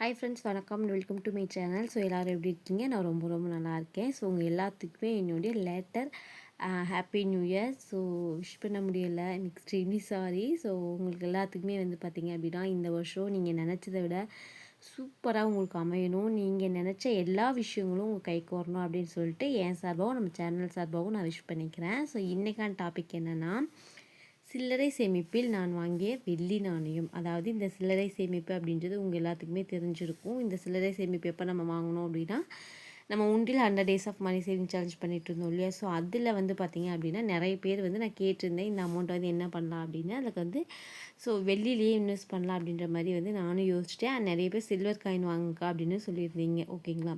Hi friends வணக்கம். Welcome to my channel so எல்லோரும் எப்படி இருக்கீங்க? நான் ரொம்ப ரொம்ப நல்லா இருக்கேன். ஸோ உங்கள் எல்லாத்துக்குமே என்னுடைய later happy new year so wish பண்ண முடியலை. எக்ஸ்ட்ரீம்லி சாரி ஸோ உங்களுக்கு எல்லாத்துக்குமே வந்து பார்த்தீங்க அப்படின்னா இந்த வருஷம் நீங்கள் நினச்சதை விட சூப்பராக உங்களுக்கு அமையணும். நீங்கள் நினச்ச எல்லா விஷயங்களும் உங்கள் கைக்கு வரணும் அப்படின்னு சொல்லிட்டு என் சார்பாகவும் நம்ம சேனல் சார்பாகவும் நான் விஷ் பண்ணிக்கிறேன். ஸோ இன்றைக்கான டாபிக் என்னென்னா சில்லறை சேமிப்பில் நான் வாங்கிய வெள்ளி நாணயம். அதாவது இந்த சில்லறை சேமிப்பு அப்படின்றது உங்கள் எல்லாத்துக்குமே தெரிஞ்சிருக்கும். இந்த சில்லறை சேமிப்பு எப்போ நம்ம வாங்கினோம் அப்படின்னா நம்ம உண்டில் hundred days of money saving challenge பண்ணிட்டு இருந்தோம் இல்லையா? ஸோ அதில் வந்து பார்த்திங்க அப்படின்னா நிறைய பேர் வந்து நான் கேட்டிருந்தேன் இந்த அமௌண்ட்டை வந்து என்ன பண்ணலாம் அப்படின்னு. அதுக்கு வந்து ஸோ வெள்ளிலேயே இன்வெஸ்ட் பண்ணலாம் அப்படின்ற மாதிரி வந்து நானும் யோசிச்சிட்டேன். நிறைய பேர் சில்வர் காயின் வாங்குக்கா அப்படின்னு சொல்லியிருந்தீங்க. ஓகேங்களா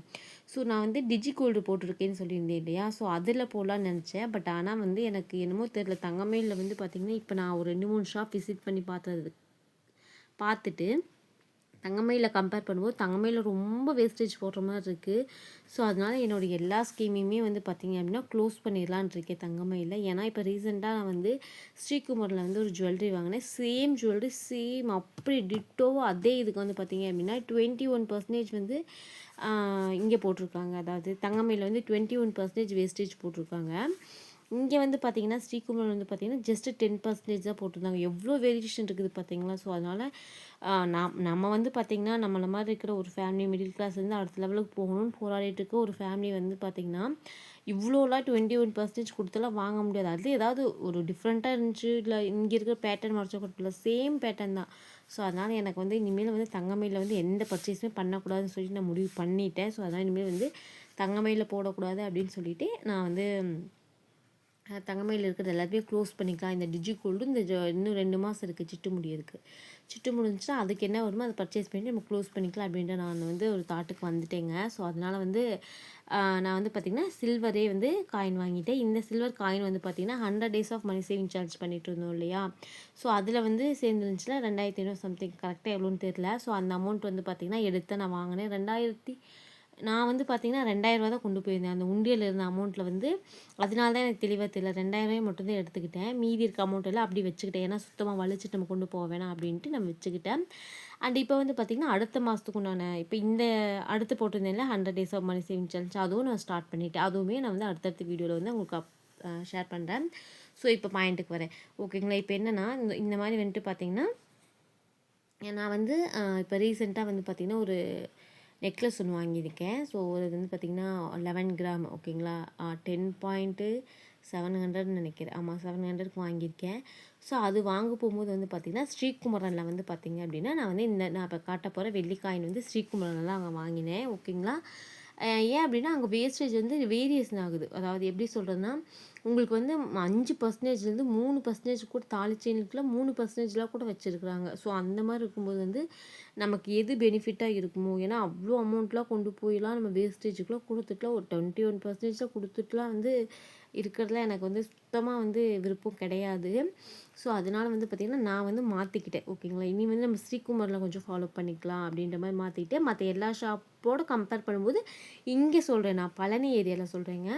ஸோ நான் வந்து டிஜி கோல்டு போட்டிருக்கேன்னு சொல்லியிருந்தேன் இல்லையா? ஸோ அதில் போகலான்னு நினச்சேன். பட் ஆனால் வந்து எனக்கு என்னமோ தெரில தங்கமேலில் வந்து பார்த்திங்கன்னா இப்போ நான் ஒரு ரெண்டு மூணு ஷாப் விசிட் பண்ணி பார்த்தது பார்த்துட்டு தங்கமயில கம்பேர் பண்ணும்போது தங்கமயில ரொம்ப வேஸ்டேஜ் போடுற மாதிரி இருக்குது ஸோ அதனால் என்னோடய எல்லா ஸ்கீமையுமே வந்து பார்த்திங்க அப்படின்னா க்ளோஸ் பண்ணிடலான் இருக்கேன் தங்கமயில. ஏன்னா இப்போ ரீசெண்டாக நான் வந்து ஸ்ரீகுமரில் வந்து ஒரு ஜுவல்லரி வாங்கினேன். சேம் ஜுவல்லரி சேம் அப்படி டிட்டோவோ அதே இதுக்கு வந்து பார்த்திங்க அப்படின்னா டுவெண்ட்டி ஒன் பர்சன்டேஜ் வந்து இங்கே போட்டிருக்காங்க. அதாவது தங்கமயில வந்து டுவெண்ட்டி ஒன் பர்சன்டேஜ் வேஸ்டேஜ் போட்டிருக்காங்க. இங்கே வந்து பார்த்திங்கன்னா ஸ்ரீகுமரன் வந்து பார்த்திங்கன்னா ஜஸ்ட்டு டென் பர்சன்டேஜ் தான் போட்டிருந்தாங்க. எவ்வளோ வேரியேஷன் இருக்குது பார்த்திங்களா ஸோ அதனால் நாம் நம்ம வந்து பார்த்திங்கன்னா நம்மளை மாதிரி இருக்கிற ஒரு ஃபேமிலி மிடில் கிளாஸ் வந்து அடுத்த லெவலுக்கு போகணும்னு போராடிட்டு இருக்க ஒரு ஃபேமிலி வந்து பார்த்திங்கன்னா இவ்வளோலாம் டுவெண்ட்டி ஒன் பர்சன்டேஜ் கொடுத்தெல்லாம் வாங்க முடியாது. அது ஏதாவது ஒரு டிஃப்ரெண்ட்டாக இருந்துச்சு. இல்லை இங்கே இருக்கிற பேட்டர்ன் மறைச்ச கொடுத்துல சேம் பேட்டர்ன் தான். ஸோ அதனால் எனக்கு வந்து இனிமேல் வந்து தங்கமையில் வந்து எந்த பர்ச்சேஸுமே பண்ணக்கூடாதுன்னு சொல்லிட்டு நான் முடிவு பண்ணிட்டேன். ஸோ அதனால் இனிமேல் வந்து தங்கமையில் போடக்கூடாது அப்படின்னு சொல்லிட்டு நான் வந்து தங்கமையில் இருக்கிறது எல்லாத்தையும் க்ளோஸ் பண்ணிக்கலாம். இந்த டிஜி கோல்டு இந்த இன்னும் ரெண்டு மாதம் இருக்குது சிட்டு முடியிருக்கு சிட்டு முடிஞ்சுன்னா அதுக்கு என்ன வருமோ அதை பர்ச்சேஸ் பண்ணி நம்ம க்ளோஸ் பண்ணிக்கலாம் அப்படின்ற நான் வந்து ஒரு தாட்டுக்கு வந்துட்டேங்க. ஸோ அதனால் வந்து நான் வந்து பார்த்திங்கன்னா சில்வரே வந்து காயின் வாங்கிட்டேன். இந்த சில்வர் காயின் வந்து பார்த்திங்கன்னா hundred days of money saving challenge பண்ணிட்டு இருந்தோம் இல்லையா? ஸோ அதில் வந்து சேர்ந்துருந்துச்சுன்னா ரெண்டாயிரத்தி ஐநூறு சம்திங் கரெக்டாக எவ்வளோன்னு தெரில ஸோ அந்த அமௌண்ட் வந்து பார்த்திங்கன்னா எடுத்து நான் வாங்கினேன். ரெண்டாயிரத்தி நான் வந்து பார்த்தீங்கன்னா ரெண்டாயிரரூவா தான் கொண்டு போயிருந்தேன். அந்த உண்டியல் இருந்த அமௌண்ட்டில் வந்து அதனால தான் எனக்கு தெளிவாக தெரியல. ரெண்டாயிரரூவாய் மட்டும்தான் எடுத்துக்கிட்டேன். மீதி இருக்க அமௌண்ட் எல்லாம் அப்படி வச்சுக்கிட்டேன். ஏன்னா சுத்தமாக வலிச்சுட்டு நம்ம கொண்டு போக வேணாம் அப்படின்ட்டு நான் வச்சுக்கிட்டேன். அண்ட் இப்போ வந்து பார்த்திங்கன்னா அடுத்த மாதத்துக்கு உண்டான இப்போ இந்த அடுத்து போட்டிருந்தேன்ல hundred days of money saving challenge அதுவும் நான் ஸ்டார்ட் பண்ணிவிட்டேன் அதுவுமே நான் வந்து அடுத்தடுத்த வீடியோவில் வந்து உங்களுக்கு ஷேர் பண்ணுறேன் ஸோ இப்போ பாயிண்ட்டுக்கு வரேன். ஓகேங்களா? இப்போ என்னென்னா இந்த இந்த மாதிரி வந்துட்டு பார்த்திங்கன்னா நான் வந்து இப்போ ரீசெண்டாக வந்து பார்த்திங்கன்னா ஒரு நெக்லஸ் ஒன்று வாங்கியிருக்கேன். ஸோ அது வந்து பார்த்திங்கன்னா லெவன் கிராம் ஓகேங்களா? டென் பாயிண்ட்டு செவன் ஹண்ட்ரட்னு நினைக்கிறேன். ஆமாம் செவன் ஹண்ட்ரட்க்கு வாங்கியிருக்கேன். ஸோ அது வாங்க போகும்போது வந்து பார்த்திங்கன்னா ஸ்ரீகுமரனில் வந்து பார்த்திங்க அப்படின்னா நான் வந்து இந்த நான் இப்போ காட்ட போகிற வெள்ளிக்காயின் வந்து ஸ்ரீகுமரனில் அங்கே வாங்கினேன் ஓகேங்களா? ஏன் அப்படின்னா அங்கே வேஸ்டேஜ் வந்து வேரியேஷன் ஆகுது. அதாவது எப்படி சொல்கிறதுனா உங்களுக்கு வந்து அஞ்சு பர்சன்டேஜ்லேருந்து மூணு பர்சன்டேஜ் கூட தாலி செயினுக்குலாம் மூணு பர்சன்டேஜ்லாம் கூட வச்சுருக்குறாங்க. ஸோ அந்த மாதிரி இருக்கும்போது வந்து நமக்கு எது பெனிஃபிட்டாக இருக்குமோ ஏன்னா அவ்வளோ அமௌண்ட்லாம் கொண்டு போயெலாம் நம்ம வேஸ்டேஜுக்குலாம் கொடுத்துட்டுலாம் ஒரு டுவெண்ட்டி ஒன் பர்சன்டேஜ்லாம் கொடுத்துட்டுலாம் வந்து இருக்கிறதுல எனக்கு வந்து சுத்தமாக வந்து விருப்பம் கிடையாது. ஸோ அதனால் வந்து பார்த்திங்கன்னா நான் வந்து மாற்றிக்கிட்டேன் ஓகேங்களா? இனி வந்து நம்ம ஸ்ரீகுமாரில் கொஞ்சம் ஃபாலோ பண்ணிக்கலாம் அப்படின்ற மாதிரி மாற்றிக்கிட்டேன் மற்ற எல்லா ஷாப்போடு கம்பேர் பண்ணும்போது இங்கே சொல்கிறேன் நான். பழனி ஏரியாவில் சொல்கிறேங்க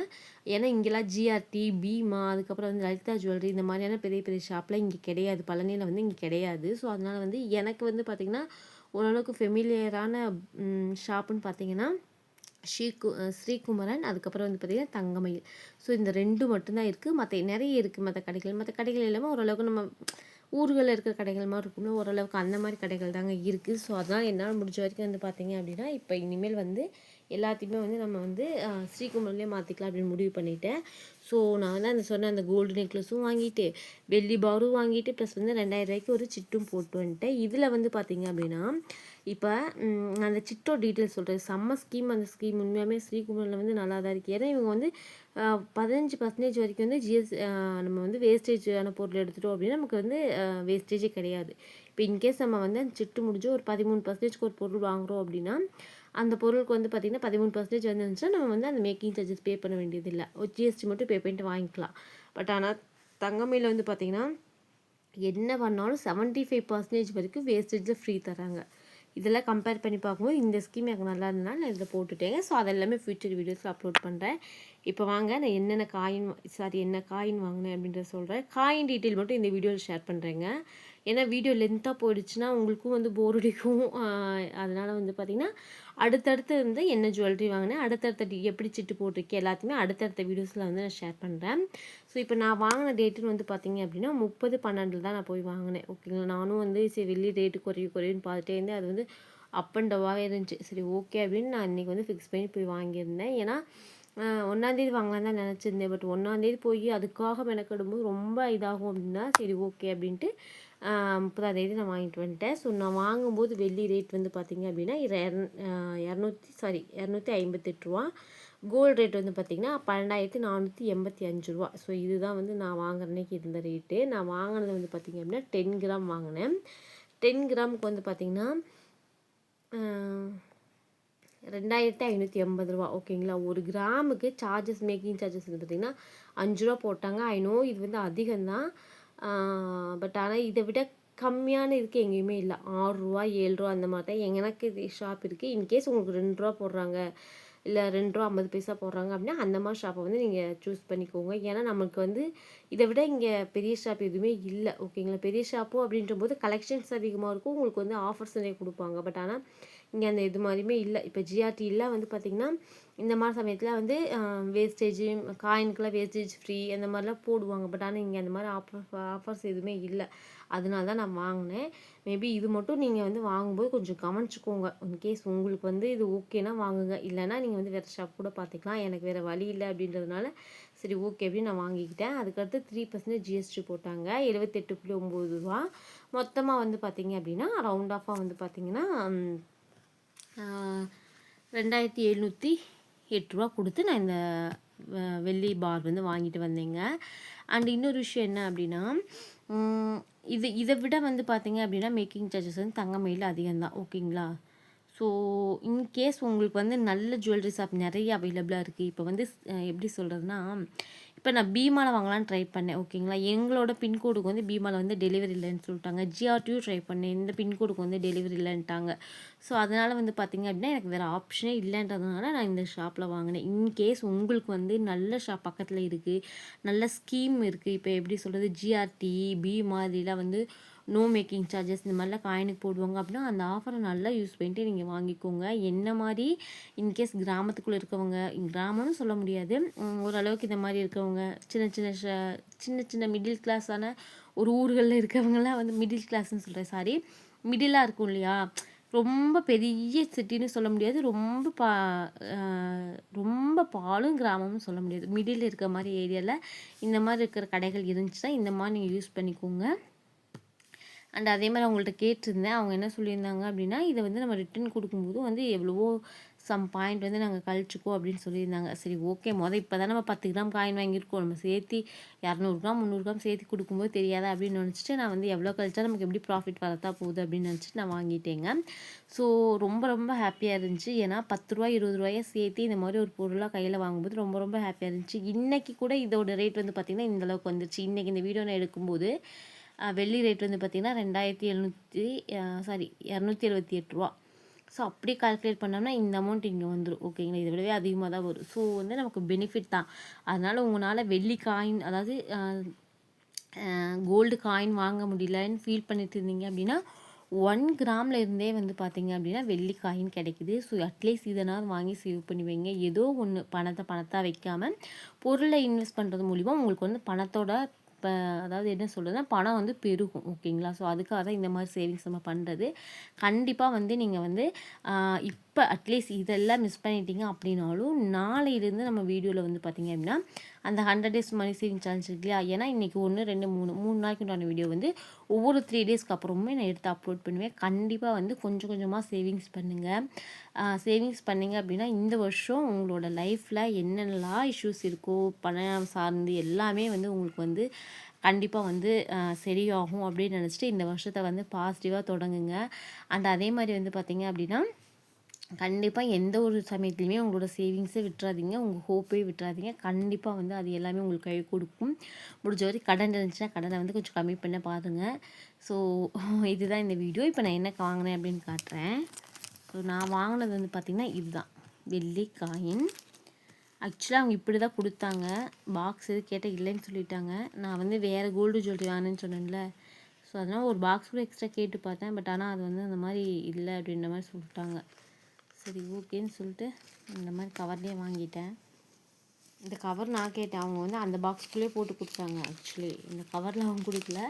ஏன்னா இங்கெல்லாம் ஜிஆர்டி பீமா அதுக்கப்புறம் வந்து லலிதா ஜுவல்லரி இந்த மாதிரியான பெரிய பெரிய ஷாப்லாம் இங்கே கிடையாது. பழனியில் வந்து இங்கே கிடையாது. ஸோ அதனால் வந்து எனக்கு வந்து பார்த்திங்கன்னா ஓரளவுக்கு ஃபெமிலியரான ஷாப்புன்னு பார்த்தீங்கன்னா ஸ்ரீகு ஸ்ரீகுமரன் அதுக்கப்புறம் வந்து பார்த்திங்கன்னா தங்கமயில். ஸோ இந்த ரெண்டு மட்டும்தான் இருக்குது மற்ற நிறைய இருக்குது மற்ற கடைகள் மற்ற கடைகள் இல்லாமல் ஓரளவுக்கு நம்ம ஊர்களில் இருக்கிற கடைகள் மாதிரி இருக்கும்ல ஓரளவுக்கு அந்த மாதிரி கடைகள் தாங்க இருக்குது ஸோ அதனால் என்னால் முடிஞ்ச வரைக்கும் வந்து பார்த்திங்க அப்படின்னா இப்போ இனிமேல் வந்து எல்லாத்தையுமே வந்து நம்ம வந்து ஸ்ரீகுமரன்லேயே மாற்றிக்கலாம் அப்படின்னு முடிவு பண்ணிட்டேன். ஸோ நான் வந்து அந்த சொன்ன அந்த கோல்டு நெக்லஸும் வாங்கிட்டு வெள்ளி பாரும் வாங்கிட்டு ப்ளஸ் வந்து ரெண்டாயிரம் ரூபாய்க்கு ஒரு சிட்டும் போட்டு வந்துட்டேன். இதில் வந்து பார்த்திங்க அப்படின்னா இப்போ அந்த சிட்டோ டீட்டெயில்ஸ் சொல்கிறேன் செம்ம ஸ்கீம் அந்த ஸ்கீம் உண்மையாகவே ஸ்ரீகுமரில் வந்து நல்லா தான் இருக்குது ஏன்னா இவங்க வந்து பதினஞ்சு பர்சன்டேஜ் வரைக்கும் வந்து ஜிஎஸ் நம்ம வந்து வேஸ்டேஜான பொருள் எடுத்துட்டோம் அப்படின்னா நமக்கு வந்து வேஸ்டேஜே கிடையாது. இப்போ இன்கேஸ் நம்ம வந்து அந்த சிட்டு முடிஞ்சு ஒரு பதிமூணு பர்சன்டேஜ்க்கு ஒரு பொருள் வாங்குகிறோம் அப்படின்னா அந்த பொருளுக்கு வந்து பார்த்திங்கன்னா பதிமூணு பர்சன்டேஜ் வந்துருந்துச்சுன்னா நம்ம வந்து அந்த மேக்கிங் சார்ஜஸ் பே பண்ண வேண்டியதில்லை. ஒரு ஜிஎஸ்டி மட்டும் பே பண்ணிட்டு வாங்கிக்கலாம். பட் ஆனால் தங்கமையில் வந்து பார்த்திங்கன்னா என்ன பண்ணாலும் செவன்ட்டி ஃபைவ் பர்சன்டேஜ் வரைக்கும் வேஸ்டேஜில் ஃப்ரீ தராங்க இதெல்லாம் கம்பேர் பண்ணி பார்க்கும்போது இந்த ஸ்கீம் எனக்கு நல்லா இருந்ததுனால நான் இதில் போட்டுட்டேங்க ஸோ அதெல்லாமே ஃபியூச்சர் வீடியோஸில் அப்லோட் பண்ணுறேன் இப்போ வாங்க நான் என்னென்ன காயின் சாரி என்ன காயின் வாங்கினேன் அப்படின்றத சொல்கிறேன் காயின் டீட்டெயில் மட்டும் இந்த வீடியோவில் ஷேர் பண்ணுறேங்க ஏன்னா வீடியோ லென்த்தாக போயிடுச்சுன்னா உங்களுக்கும் வந்து போர் அடிக்கும். அதனால் வந்து பார்த்திங்கன்னா அடுத்தடுத்து வந்து என்ன ஜுவல்லரி வாங்கினேன் அடுத்தடுத்த எப்படி சிட்டு போட்டிருக்கேன் எல்லாத்தையுமே அடுத்தடுத்த வீடியோஸில் வந்து நான் ஷேர் பண்ணுறேன் ஸோ இப்போ நான் வாங்கின டேட்டுன்னு வந்து பார்த்திங்க அப்படின்னா முப்பது பன்னெண்டில் தான் நான் போய் வாங்கினேன். ஓகேங்களா நானும் வந்து சரி வெள்ளி ரேட்டு குறைய குறையுன்னு பார்த்துட்டே இருந்தேன். அது வந்து அப் அண்ட் டவாகவே இருந்துச்சு. சரி ஓகே அப்படின்னு நான் இன்றைக்கி வந்து ஃபிக்ஸ் பண்ணி போய் வாங்கியிருந்தேன். ஏன்னா ஒன்றாந்தேதி வாங்கலாம் தான் நினச்சிருந்தேன். பட் ஒன்றாந்தேதி போய் அதுக்காக மெனக்கெடும்போது ரொம்ப இதாகும் அப்படின்னா சரி ஓகே அப்படின்ட்டு முப்பதாந்தேதி நான் வாங்கிட்டு வந்துட்டேன். ஸோ நான் வாங்கும்போது வெள்ளி ரேட் வந்து பார்த்திங்க அப்படின்னா இரநூத்தி சாரி இரநூத்தி ஐம்பத்தெட்டு ரூபா. கோல்டு ரேட் வந்து பார்த்திங்கன்னா பன்னெண்டாயிரத்தி நானூற்றி எண்பத்தி அஞ்சு ரூபா. ஸோ இதுதான் வந்து நான் வாங்குற அன்னைக்கு இருந்த ரேட்டு நான் வாங்கினது வந்து பார்த்திங்க அப்படின்னா டென் கிராம் வாங்கினேன். டென் கிராமுக்கு வந்து பார்த்திங்கன்னா ரெண்டாயிரத்தி ஐநூற்றி எண்பது ரூபா. ஓகேங்களா ஒரு கிராமுக்கு சார்ஜஸ் மேக்கிங் சார்ஜஸ் வந்து பார்த்திங்கன்னா அஞ்சு ரூபா போட்டாங்க. ஐ நோ இது வந்து அதிகம்தான். பட் ஆனால் இதை விட கம்மியான இதுக்கு எங்கேயுமே இல்லை. ஆறுரூவா ஏழு ரூபா அந்த மாதிரி தான் எனக்கு இது ஷாப் இருக்குது இன்கேஸ் உங்களுக்கு ரெண்டு ரூபா போடுறாங்க இல்லை ரெண்டு ரூபா ஐம்பது பைசா போடுறாங்க அப்படின்னா அந்த மாதிரி ஷாப்பை வந்து நீங்கள் சூஸ் பண்ணிக்கோங்க. ஏன்னா நமக்கு வந்து இதை விட இங்கே பெரிய ஷாப் எதுவுமே இல்லை. ஓகேங்களா பெரிய ஷாப்பு அப்படின்ற போது கலெக்ஷன்ஸ் அதிகமாக இருக்கும். உங்களுக்கு வந்து ஆஃபர்ஸ் நிறைய கொடுப்பாங்க. பட் ஆனால் இங்கே அந்த இது மாதிரியுமே இல்லை. இப்போ ஜிஆர்டியில் வந்து பார்த்திங்கன்னா இந்த மாதிரி சமயத்தில் வந்து வேஸ்டேஜ் காயினுக்கெலாம் வேஸ்டேஜ் ஃப்ரீ அந்த மாதிரிலாம் போடுவாங்க. பட் ஆனால் இங்கே அந்த மாதிரி ஆஃபர் ஆஃபர்ஸ் எதுவுமே இல்லை. அதனால தான் நான் வாங்கினேன். மேபி இது மட்டும் நீங்கள் வந்து வாங்கும்போது கொஞ்சம் கவனிச்சுக்கோங்க. இன்கேஸ் உங்களுக்கு வந்து இது ஓகேனா வாங்குங்க. இல்லைனா நீங்கள் வந்து வேறு ஷாப் கூட பார்த்துக்கலாம். எனக்கு வேறு வழி இல்லை அப்படின்றதுனால சரி ஓகே அப்படின்னு நான் வாங்கிக்கிட்டேன். அதுக்கடுத்து த்ரீ பர்சன்டேஜ் ஜிஎஸ்டி போட்டாங்க. எழுபத்தெட்டு புள்ளி ஒம்பது ரூபா. மொத்தமாக வந்து பார்த்திங்க அப்படின்னா ரவுண்ட் ஆஃபாக வந்து பார்த்திங்கன்னா ரெண்டாயிரத்தி எழுநூற்றி எட்டு ரூபா கொடுத்து நான் இந்த வெள்ளி பார் வந்து வாங்கிட்டு வந்தேங்க. அண்ட் இன்னொரு விஷயம் என்ன அப்படின்னா இது இதை விட வந்து பார்த்திங்க அப்படின்னா மேக்கிங் சார்ஜஸ் வந்து தங்கமயில் அதிகம்தான். ஓகேங்களா ஸோ இன்கேஸ் உங்களுக்கு வந்து நல்ல ஜுவல்லரி ஷாப் நிறைய அவைலபிளாக இருக்குது இப்போ வந்து எப்படி சொல்கிறதுனா இப்போ நான் பீமாவில் வாங்கலான்னு ட்ரை பண்ணேன் ஓகேங்களா எங்களோட பின்கோடுக்கு வந்து பீமாவில் வந்து டெலிவரி இல்லைன்னு சொல்லிட்டாங்க. ஜிஆர்டியும் ட்ரை பண்ணேன் இந்த பின்கோடுக்கு வந்து டெலிவரி இல்லைன்ட்டாங்க. ஸோ அதனால் வந்து பார்த்திங்க அப்படின்னா எனக்கு வேறு ஆப்ஷனே இல்லைன்றதுனால நான் இந்த ஷாப்பில் வாங்கினேன். இன்கேஸ் உங்களுக்கு வந்து நல்ல ஷாப் பக்கத்தில் இருக்குது நல்ல ஸ்கீம் இருக்குது இப்போ எப்படி சொல்கிறது ஜிஆர்டி பீமா இதெல்லாம் வந்து நோ மேக்கிங் சார்ஜஸ் இந்த மாதிரிலாம் காயினுக்கு போடுவாங்க அப்படின்னா அந்த ஆஃபரை நல்லா யூஸ் பண்ணிட்டு நீங்கள் வாங்கிக்கோங்க. என்ன மாதிரி? இன்கேஸ் கிராமத்துக்குள்ளே இருக்கவங்க கிராமம்னு சொல்ல முடியாது. ஓரளவுக்கு இந்த மாதிரி இருக்கவங்க சின்ன சின்ன சின்ன சின்ன மிடில் கிளாஸான ஒரு ஊர்களில் இருக்கவங்களாம் வந்து மிடில் கிளாஸ்ன்னு சொல்கிறேன் சாரி மிடிலாக இருக்கும் இல்லையா? ரொம்ப பெரிய சிட்டின்னு சொல்ல முடியாது. ரொம்ப பா ரொம்ப பாலும் கிராமம்னு சொல்ல முடியாது. மிடில் இருக்க மாதிரி ஏரியாவில் இந்த மாதிரி இருக்கிற கடைகள் இருந்துச்சுன்னா இந்த மாதிரி நீங்கள் யூஸ் பண்ணிக்கோங்க. அண்ட் அதே மாதிரி அவங்கள்ட்ட கேட்டிருந்தேன். அவங்க என்ன சொல்லியிருந்தாங்க அப்படின்னா இதை வந்து நம்ம ரிட்டன் கொடுக்கும்போது வந்து எவ்வளவோ சம் பாயிண்ட் வந்து நாங்கள் கழிச்சுக்கோ அப்படின்னு சொல்லியிருந்தாங்க. சரி ஓகே மொதல் இப்போ தான் நம்ம பத்து கிராம் காயின் வாங்கியிருக்கோம். நம்ம சேர்த்து இரநூறு கிராம் முந்நூறு கிராம் சேர்த்து கொடுக்கும்போது தெரியாதா அப்படின்னு நினச்சிட்டு நான் வந்து எவ்வளோ கழிச்சா நமக்கு எப்படி ப்ராஃபிட் வரதா போகுது அப்படின்னு நினச்சிட்டு நான் வாங்கிட்டேங்க. ஸோ ரொம்ப ரொம்ப ஹாப்பியாக இருந்துச்சு. ஏன்னா பத்து ரூபா இருபது ரூபாயை சேர்த்து இந்த மாதிரி ஒரு பொருளாக கையில் வாங்கும்போது ரொம்ப ரொம்ப ஹாப்பியாக இருந்துச்சு. இன்றைக்கி கூட இதோட ரேட் வந்து பார்த்திங்கன்னா இந்தளவுக்கு வந்துருச்சு. இன்றைக்கி இந்த வீடியோ நான் எடுக்கும்போது வெள்ளி ரேட் வந்து பார்த்திங்கன்னா ரெண்டாயிரத்தி எழுநூற்றி சாரி இரநூத்தி எழுபத்தி எட்டு ரூபா. ஸோ அப்படி கால்குலேட் பண்ணோம்னா இந்த அமௌண்ட் இங்கே வந்துடும் ஓகேங்களா இதை விடவே அதிகமாக தான் வரும். ஸோ வந்து நமக்கு பெனிஃபிட் தான். அதனால் உங்களால் வெள்ளி காயின் அதாவது கோல்டு காயின் வாங்க முடியலன்னு ஃபீல் பண்ணிட்டு இருந்தீங்க அப்படின்னா ஒன் கிராமில் இருந்தே வந்து பார்த்தீங்க அப்படின்னா வெள்ளி காயின் கிடைக்குது. ஸோ அட்லீஸ்ட் இதனால் வாங்கி சேவ் பண்ணி வைங்க. ஏதோ ஒன்று பணத்தை பணத்தாக வைக்காமல் பொருளை இன்வெஸ்ட் பண்ணுறது மூலிமா உங்களுக்கு வந்து பணத்தோட இப்போ அதாவது என்ன சொல்கிறதுனா பணம் வந்து பெருகும் ஓகேங்களா ஸோ அதுக்காக தான் இந்த மாதிரி சேவிங்ஸ் நம்ம பண்ணுறது கண்டிப்பாக வந்து நீங்கள் வந்து இப் இப்போ அட்லீஸ்ட் இதெல்லாம் மிஸ் பண்ணிட்டீங்க அப்படின்னாலும் நாளையிலேருந்து நம்ம வீடியோவில் வந்து பார்த்திங்க அப்படின்னா அந்த hundred days money saving challenge இருக்கு இல்லையா? ஏன்னா இன்றைக்கி ஒன்று ரெண்டு மூணு மூணு நாளைக்கு உண்டான வீடியோ வந்து ஒவ்வொரு த்ரீ டேஸ்க்கு அப்புறமே நான் எடுத்து அப்லோட் பண்ணுவேன். கண்டிப்பாக வந்து கொஞ்சம் கொஞ்சமாக சேவிங்ஸ் பண்ணுங்கள் சேவிங்ஸ் பண்ணிங்க அப்படின்னா இந்த வருஷம் உங்களோட லைஃப்பில் என்னென்னலாம் இஷ்யூஸ் இருக்கோ பணம் சார்ந்து எல்லாமே வந்து உங்களுக்கு வந்து கண்டிப்பாக வந்து சரியாகும் அப்படின்னு நினச்சிட்டு இந்த வருஷத்தை வந்து பாசிட்டிவாக தொடங்குங்க. அண்ட் அதே மாதிரி வந்து பார்த்திங்க அப்படின்னா கண்டிப்பாக எந்த ஒரு சமயத்துலையுமே உங்களோட சேவிங்ஸை விட்டுறாதீங்க. உங்கள் ஹோப்பே விட்டுறாதீங்க. கண்டிப்பாக வந்து அது எல்லாமே உங்களுக்கு கை கொடுக்கும். முடிஞ்ச வரைக்கும் கடன் இருந்துச்சுன்னா கடனை வந்து கொஞ்சம் கம்மி பண்ண பாருங்கள் ஸோ இதுதான் இந்த வீடியோ இப்போ நான் என்ன வாங்கினேன் அப்படின்னு காட்டுறேன். ஸோ நான் வாங்கினது வந்து பார்த்திங்கன்னா இதுதான். வெள்ளி காயின் ஆக்சுவலாக அவங்க இப்படி தான் கொடுத்தாங்க. பாக்ஸ் எது கேட்டால் இல்லைன்னு சொல்லிட்டாங்க. நான் வந்து வேறு கோல்டு ஜுவல்லரி வாங்கினேன்னு சொன்னேன்ல. ஸோ ஸோ அதனால் ஒரு பாக்ஸ் கூட எக்ஸ்ட்ரா கேட்டு பார்த்தேன். பட் ஆனால் அது வந்து அந்த மாதிரி இல்லை அப்படின்ற மாதிரி சொல்லிட்டாங்க. சரி ஓகேன்னு சொல்லிட்டு இந்த மாதிரி கவர்லேயே வாங்கிட்டேன். இந்த கவர் நான் கேட்டேன். அவங்க வந்து அந்த பாக்ஸ்க்குள்ளேயே போட்டு கொடுத்தாங்க ஆக்சுவலி இந்த கவரில் அவங்க கொடுக்கல.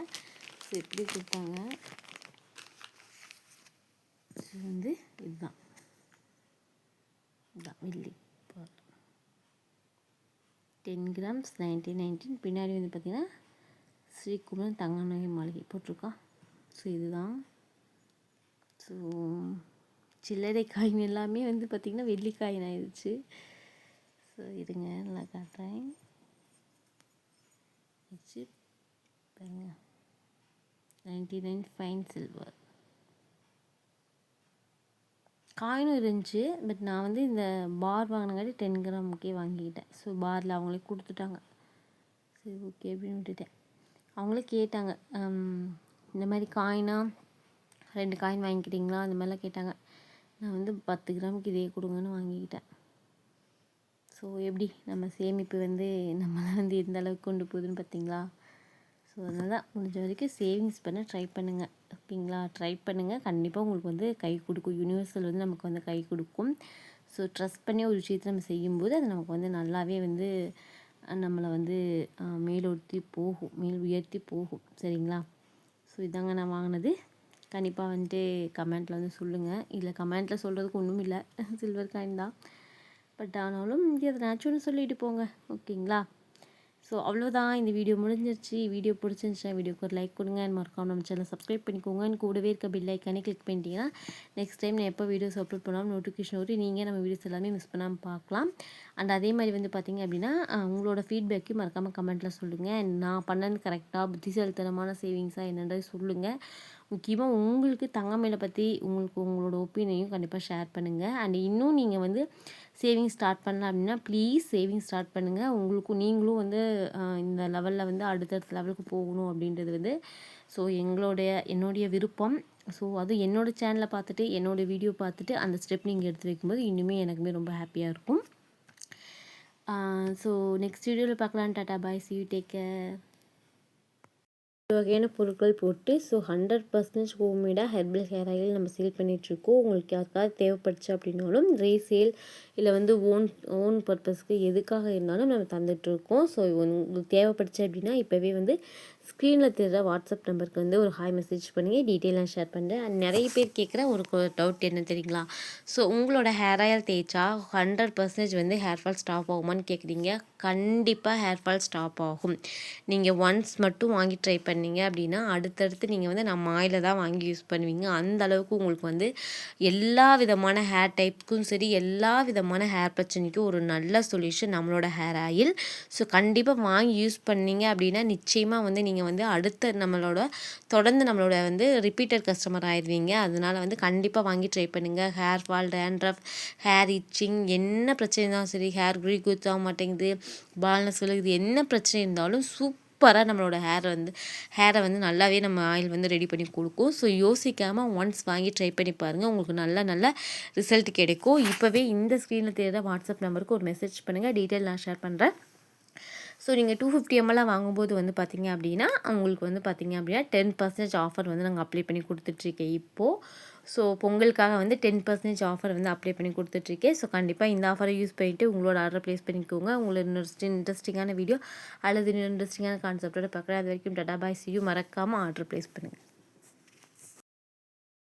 ஸோ எப்படி கொடுத்தாங்க. இது வந்து இதுதான். இதுதான் வில்லி டென் கிராம்ஸ் நைன்டீன் நைன்டீன் பின்னாடி வந்து பார்த்திங்கன்னா ஸ்ரீகுமரன் தங்கநகை மாளிகை போட்டிருக்கான் ஸோ இதுதான். ஸோ சில்லறை காயின் எல்லாமே வந்து பார்த்திங்கன்னா வெள்ளி காயின் ஆயிடுச்சு. ஸோ இருங்க நல்லா காட்டுறேன். வச்சு பாருங்க. நைன்டி நைன் ஃபைன் சில்வர் காயினும் இருந்துச்சு பட் நான் வந்து இந்த பார் வாங்கினங்காட்டி டென் கிராமுக்கே வாங்கிக்கிட்டேன். ஸோ பாரில் அவங்களே கொடுத்துட்டாங்க. சரி ஓகே அப்படின்னு விட்டுட்டேன். அவங்களே கேட்டாங்க இந்த மாதிரி காயினாக ரெண்டு காயின் வாங்கிக்கிட்டிங்களா அந்த மாதிரிலாம் கேட்டாங்க. நான் வந்து பத்து கிராமுக்கு இதே கொடுங்கன்னு வாங்கிக்கிட்டேன். ஸோ எப்படி நம்ம சேமிப்பு வந்து நம்மளை வந்து எந்த அளவுக்கு கொண்டு போகுதுன்னு பார்த்தீங்களா? ஸோ அதனால தான் முடிஞ்ச வரைக்கும் சேவிங்ஸ் பண்ண ட்ரை பண்ணுங்கள் ஓகேங்களா? ட்ரை பண்ணுங்கள் கண்டிப்பாக உங்களுக்கு வந்து கை கொடுக்கும். யூனிவர்சல் வந்து நமக்கு வந்து கை கொடுக்கும். ஸோ ட்ரஸ்ட் பண்ணி ஒரு விஷயத்தை நம்ம செய்யும்போது அது நமக்கு வந்து நல்லாவே வந்து நம்மளை வந்து மேலோடுத்தி போகும். மேல் உயர்த்தி போகும். சரிங்களா? ஸோ இதாங்க நான் வாங்கினது. கண்டிப்பாக வந்துட்டு கமெண்ட்டில் வந்து சொல்லுங்கள் இல்லை கமெண்ட்டில் சொல்கிறதுக்கு ஒன்றும் இல்லை. சில்வர் காயின் தான். பட் ஆனாலும் எதனாச்சும் சொல்லிட்டு போங்க. ஓகேங்களா ஸோ அவ்வளோதான் இந்த வீடியோ முடிஞ்சிருச்சு. வீடியோ பிடிச்சிருந்துச்சா வீடியோக்கு ஒரு லைக் கொடுங்க. அண்ட் மறக்காம நம்ம சேனல் சப்ஸ்கிரைப் பண்ணிக்கோங்க. அண்ட் கூடவே இருக்க பில் ஐக்கானே கிளிக் பண்ணிட்டீங்கன்னா நெக்ஸ்ட் டைம் நான் எப்போ வீடியோஸ் அப்லோட் பண்ணாலும் நோட்டிஃபிகேஷன் வரும் நீங்கள் நம்ம வீடியோஸ் எல்லாமே மிஸ் பண்ணாமல் பார்க்கலாம். அண்ட் அதே மாதிரி வந்து பார்த்திங்க அப்படின்னா உங்களோட ஃபீட்பேக்கையும் மறக்காமல் கமெண்ட்டில் சொல்லுங்கள் அண்ட் நான் பண்ணது கரெக்டாக புத்திசாலித்தனமான சேவிங்ஸாக என்னன்றது சொல்லுங்கள் முக்கியமாக உங்களுக்கு தங்கமேலை பற்றி உங்களுக்கு உங்களோட ஒப்பீனியனையும் கண்டிப்பாக ஷேர் பண்ணுங்கள் அண்ட் இன்னும் நீங்கள் வந்து சேவிங் ஸ்டார்ட் பண்ணலாம் அப்படின்னா ப்ளீஸ் சேவிங் ஸ்டார்ட் பண்ணுங்கள் உங்களுக்கும் நீங்களும் வந்து இந்த லெவலில் வந்து அடுத்தடுத்த லெவலுக்கு போகணும் அப்படின்றது வந்து ஸோ எங்களுடைய என்னுடைய விருப்பம். ஸோ அது என்னோடய சேனலை பார்த்துட்டு என்னோடய வீடியோ பார்த்துட்டு அந்த ஸ்டெப் நீங்கள் எடுத்து வைக்கும்போது இன்னுமே எனக்குமே ரொம்ப ஹாப்பியாக இருக்கும். ஸோ நெக்ஸ்ட் வீடியோவில் பார்க்கலாம் tata bye see you take care வகையான பொருட்கள் போட்டு ஸோ ஹண்ட்ரட் பர்சன்டேஜ் ஹோம்மேடாக ஹெர்பல் ஹேர் ஆயில் நம்ம சேல் பண்ணிகிட்ருக்கோம் உங்களுக்கு யாருக்காவது தேவைப்படுச்சு அப்படின்னாலும் ரீசேல் இல்லை வந்து ஓன் ஓன் பர்பஸ்க்கு எதுக்காக இருந்தாலும் நம்ம தந்துட்டுருக்கோம். ஸோ உங்களுக்கு தேவைப்படுச்சு அப்படின்னா இப்போவே வந்து ஸ்க்ரீனில் தெரிகிற வாட்ஸ்அப் நம்பருக்கு வந்து ஒரு ஹாய் மெசேஜ் பண்ணி டீட்டெயிலாக ஷேர் பண்ணுறேன் அண்ட் நிறைய பேர் கேட்குற ஒரு டவுட் என்ன தெரியுங்களா? ஸோ உங்களோட ஹேர் ஆயில் தேய்ச்சா ஹண்ட்ரட் பர்சன்டேஜ் வந்து ஹேர் ஃபால் ஸ்டாப் ஆகுமான்னு கேட்குறீங்க கண்டிப்பாக ஹேர் ஃபால் ஸ்டாப் ஆகும். நீங்கள் ஒன்ஸ் மட்டும் வாங்கி ட்ரை பண்ணீங்க அப்படின்னா அடுத்தடுத்து நீங்கள் வந்து நம்ம ஆயிலை தான் வாங்கி யூஸ் பண்ணுவீங்க. அந்த அளவுக்கு உங்களுக்கு வந்து எல்லா விதமான ஹேர் டைப்புக்கும் சரி எல்லா விதமான ஹேர் பிரச்சனைக்கும் ஒரு நல்ல சொல்யூஷன் நம்மளோட ஹேர் ஆயில் ஸோ கண்டிப்பாக வாங்கி யூஸ் பண்ணீங்க அப்படின்னா நிச்சயமாக வந்து நீங்கள் நீங்கள் வந்து அடுத்த நம்மளோட தொடர்ந்து நம்மளோட வந்து ரிப்பீட்டட் கஸ்டமர் ஆயிடுவீங்க. அதனால் வந்து கண்டிப்பாக வாங்கி ட்ரை பண்ணுங்கள் hair fall dandruff hair itching என்ன பிரச்சனை இருந்தாலும் சரி ஹேர் க்ரீ குத் ஆக மாட்டேங்குது பால்னஸ் இது என்ன பிரச்சனை இருந்தாலும் சூப்பராக நம்மளோட ஹேரை வந்து ஹேரை வந்து நல்லாவே நம்ம ஆயில் வந்து ரெடி பண்ணி கொடுக்கும். ஸோ யோசிக்காமல் ஒன்ஸ் வாங்கி ட்ரை பண்ணி பாருங்கள் உங்களுக்கு நல்ல நல்ல ரிசல்ட் கிடைக்கும். இப்போவே இந்த ஸ்க்ரீனில் தெரியாத வாட்ஸ்அப் நம்பருக்கு ஒரு மெசேஜ் பண்ணுங்கள் டீட்டெயில் நான் ஷேர் பண்ணுறேன் ஸோ நீங்கள் டூ ஃபிஃப்டி எம்எல்லாம் வாங்கும்போது வந்து பார்த்திங்க அப்படின்னா உங்களுக்கு வந்து பார்த்திங்க அப்படின்னா டென் பர்சன்டேஜ் ஆஃபர் வந்து நாங்கள் அப்ளை பண்ணி கொடுத்துட்ருக்கேன் இப்போது ஸோ பொங்கலுக்காக வந்து டென் பர்சன்டேஜ் ஆஃபர் வந்து அப்ளை பண்ணி கொடுத்துட்ருக்கேன். ஸோ கண்டிப்பாக இந்த ஆஃபரை யூஸ் பண்ணிவிட்டு உங்களோட ஆர்டர் ப்ளேஸ் பண்ணிக்கோங்க. உங்களுக்கு இன்னொரு இன்ட்ரெஸ்டிங்கான வீடியோ அல்லது இன்ட்ரெஸ்டிங்கான கான்செப்டோட பார்க்குறேன் அது வரைக்கும் டட்டா பாய் சியூ மறக்காமல் ஆர்டர் ப்ளேஸ் பண்ணுங்கள்